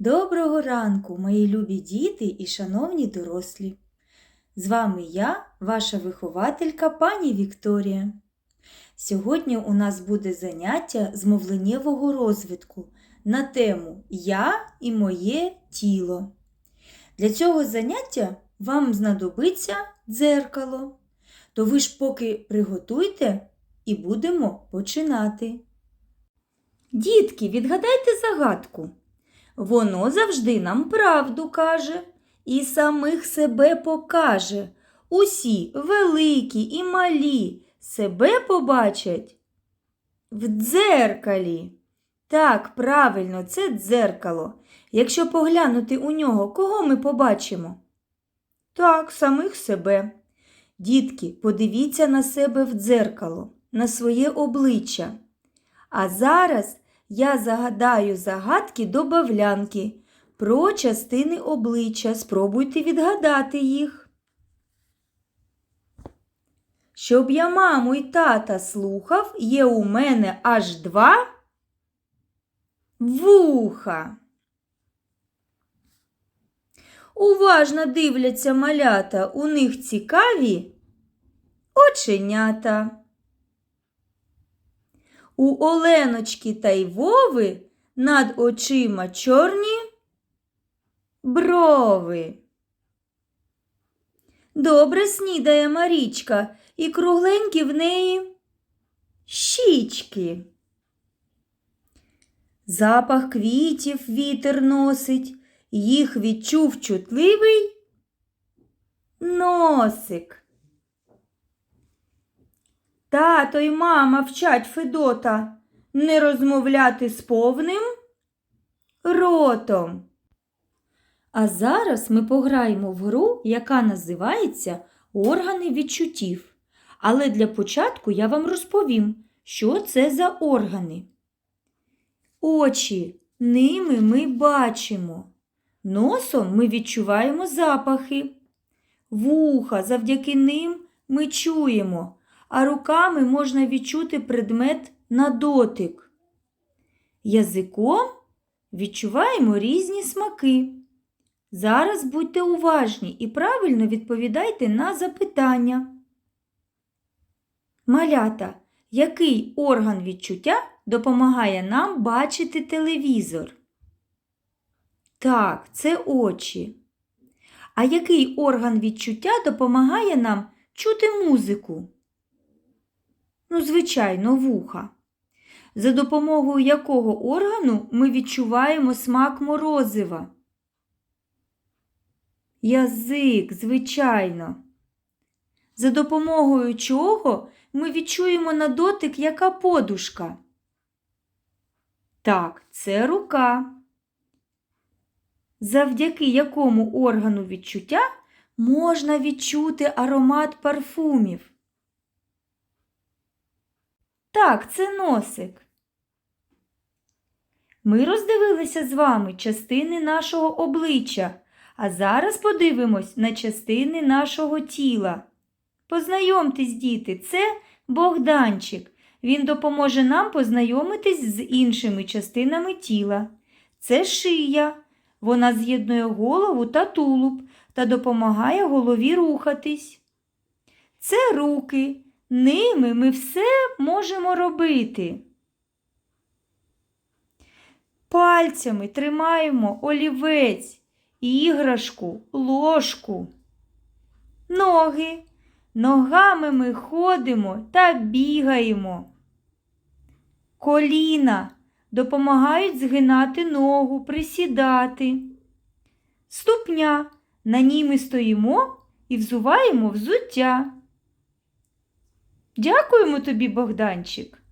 Доброго ранку, мої любі діти і шановні дорослі. З вами я, ваша вихователька пані Вікторія. Сьогодні у нас буде заняття з мовленнєвого розвитку на тему Я і моє тіло. Для цього заняття вам знадобиться дзеркало. То ви ж поки приготуйте і будемо починати. Дітки, відгадайте загадку. Воно завжди нам правду каже і самих себе покаже. Усі великі і малі себе побачать в дзеркалі. Так, правильно, це дзеркало. Якщо поглянути у нього, кого ми побачимо? Так, самих себе. Дітки, подивіться на себе в дзеркало, на своє обличчя. А зараз я загадаю загадки до бавлянки про частини обличчя. Спробуйте відгадати їх. Щоб я маму й тата слухав, є у мене аж два вуха. Уважно дивляться малята, у них цікаві оченята. У Оленочки та й Вови над очима чорні брови. Добре снідає Марічка і кругленькі в неї щічки. Запах квітів вітер носить, їх відчув чутливий носик. Тато й мама вчать Федота не розмовляти з повним ротом. А зараз ми пограємо в гру, яка називається Органи відчуттів. Але для початку я вам розповім, що це за органи. Очі ними ми бачимо. Носом ми відчуваємо запахи. Вуха завдяки ним ми чуємо а руками можна відчути предмет на дотик. Язиком відчуваємо різні смаки. Зараз будьте уважні і правильно відповідайте на запитання. Малята, який орган відчуття допомагає нам бачити телевізор? Так, це очі. А який орган відчуття допомагає нам чути музику? Ну, звичайно, вуха, за допомогою якого органу ми відчуваємо смак морозива. Язик, звичайно. За допомогою чого ми відчуємо на дотик яка подушка. Так, це рука. Завдяки якому органу відчуття можна відчути аромат парфумів. Так, це носик. Ми роздивилися з вами частини нашого обличчя, а зараз подивимось на частини нашого тіла. Познайомтесь, діти, це Богданчик. Він допоможе нам познайомитись з іншими частинами тіла. Це шия. Вона з'єднує голову та тулуб та допомагає голові рухатись. Це руки. Ними ми все можемо робити. Пальцями тримаємо олівець, іграшку, ложку. Ноги. Ногами ми ходимо та бігаємо. Коліна допомагають згинати ногу, присідати. Ступня. На ній ми стоїмо і взуваємо взуття. Дякуємо тобі, Богданчик.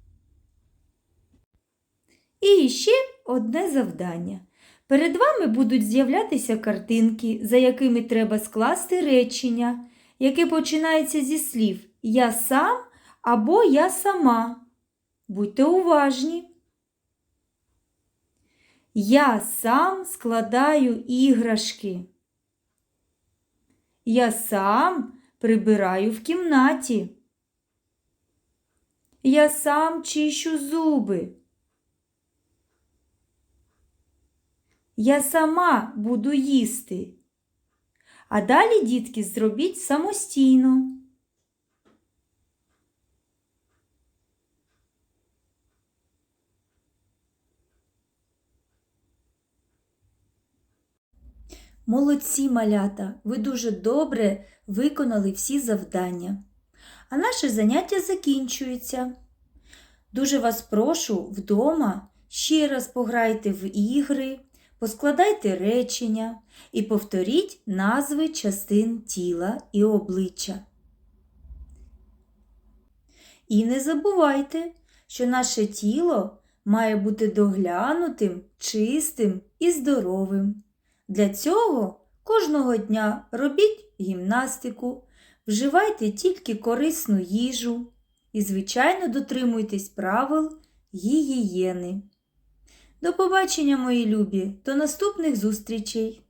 І ще одне завдання. Перед вами будуть з'являтися картинки, за якими треба скласти речення, яке починається зі слів Я сам або Я сама. Будьте уважні. Я сам складаю іграшки. Я сам прибираю в кімнаті. Я сам чищу зуби. Я сама буду їсти. А далі, дітки, зробіть самостійно. Молодці малята, ви дуже добре виконали всі завдання. А наше заняття закінчується. Дуже вас прошу вдома ще раз пограйте в ігри, поскладайте речення і повторіть назви частин тіла і обличчя. І не забувайте, що наше тіло має бути доглянутим, чистим і здоровим. Для цього кожного дня робіть гімнастику, вживайте тільки корисну їжу і, звичайно, дотримуйтесь правил гігієни. До побачення, мої любі, до наступних зустрічей!